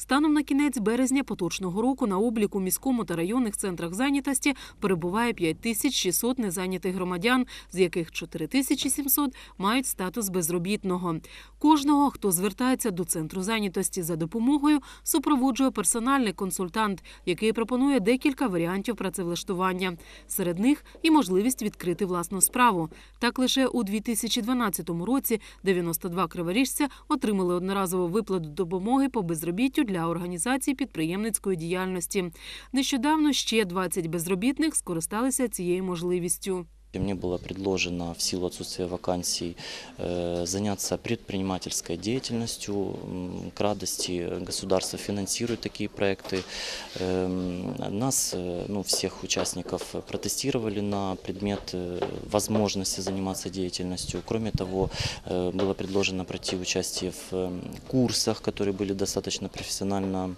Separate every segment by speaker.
Speaker 1: Станом на кінець березня поточного року на обліку міському та районних центрах зайнятості перебуває 5600 незайнятих громадян, з яких 4700 мають статус безробітного. Кожного, хто звертається до центру зайнятості за допомогою, супроводжує персональний консультант, який пропонує декілька варіантів працевлаштування. Серед них і можливість відкрити власну справу. Так лише у 2012 році 92 криворіжця отримали одноразову виплату допомоги по безробіттю для організації підприємницької діяльності. Нещодавно ще 20 безробітних скористалися цією можливістю.
Speaker 2: И Мне было предложено в силу отсутствия вакансий э, заняться предпринимательской деятельностью. М, К радости государство финансирует такие проекты. Эм, Нас, э, ну, всех участников, протестировали на предмет э, возможности заниматься деятельностью. Кроме того, э, было предложено пройти участие в эм, курсах, которые были достаточно профессионально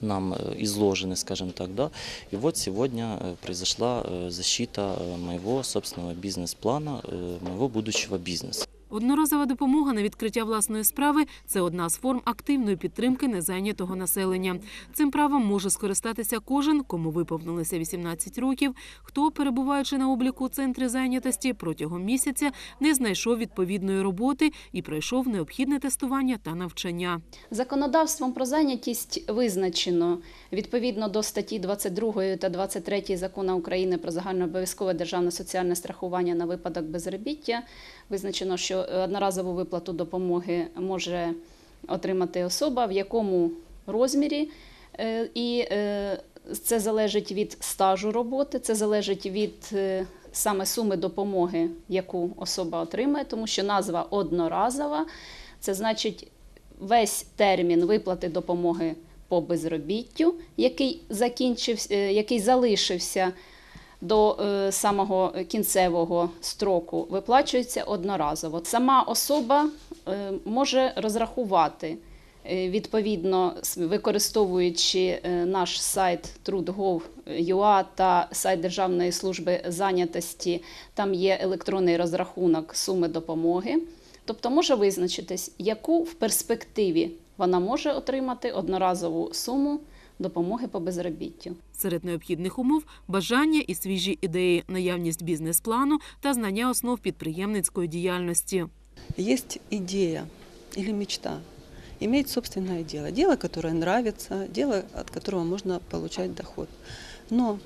Speaker 2: нам э, изложены, скажем так, да. И вот сегодня э, произошла э, защита э, моего собственного бизнес-плана, э, моего будущего бизнеса.
Speaker 1: Одноразова допомога на відкриття власної справи це одна з форм активної підтримки незайнятого населення. Цим правом може скористатися кожен, кому виповнилося 18 років, хто, перебуваючи на обліку центрі зайнятості протягом місяця, не знайшов відповідної роботи і пройшов необхідне тестування та навчання.
Speaker 3: Законодавством про зайнятість визначено відповідно до статті 22 та 23 закону України про загальнообов'язкове державне соціальне страхування на випадок безробіття. Визначено, що одноразову виплату допомоги може отримати особа, в якому розмірі, Е, і е, це залежить від стажу роботи, це залежить від е, саме суми допомоги, яку особа отримає, тому що назва одноразова, це значить весь термін виплати допомоги по безробіттю, який закінчився, який залишився до е, самого кінцевого строку, виплачується одноразово. Сама особа е, може розрахувати. е, Відповідно, використовуючи наш сайт trud.gov.ua та сайт Державної служби зайнятості, там є електронний розрахунок суми допомоги. Тобто може визначитись, яку в перспективі вона може отримати одноразову суму допомоги по безробіттю.
Speaker 1: Серед необхідних умов бажання і свіжі ідеї, наявність бізнес-плану та знання основ підприємницької діяльності.
Speaker 4: Есть идея или мечта иметь собственное дело, дело, которое нравится, дело, от которого можно получать доход. Но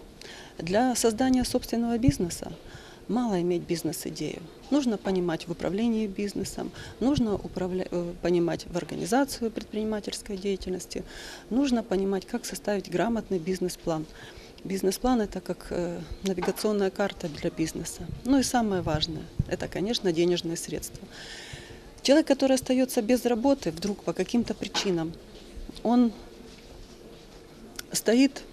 Speaker 4: для создания собственного бизнеса мало иметь бизнес-идею. Нужно понимать в управлении бизнесом, нужно управля- э, понимать в организацию предпринимательской деятельности, нужно понимать, как составить грамотный бизнес-план. Бизнес-план это как э, навигационная карта для бизнеса. Ну и самое важное, это, конечно, денежные средства. Человек, который остается без работы, вдруг по каким-то причинам, он стоит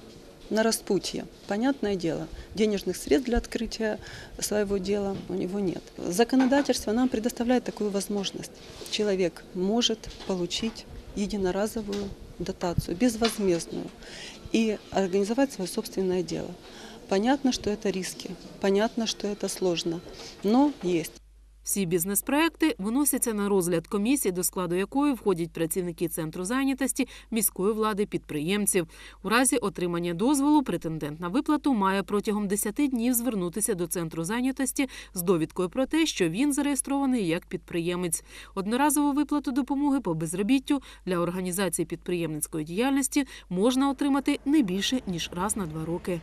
Speaker 4: на распутье. Понятное дело, денежных средств для открытия своего дела у него нет. Законодательство нам предоставляет такую возможность. Человек может получить единоразовую дотацию, безвозмездную, и организовать свое собственное дело. Понятно, что это риски, понятно, что это сложно, но есть.
Speaker 1: Всі бізнес-проекти виносяться на розгляд комісії, до складу якої входять працівники центру зайнятості, міської влади, підприємців. У разі отримання дозволу претендент на виплату має протягом 10 днів звернутися до центру зайнятості з довідкою про те, що він зареєстрований як підприємець. Одноразову виплату допомоги по безробіттю для організації підприємницької діяльності можна отримати не більше ніж раз на два роки.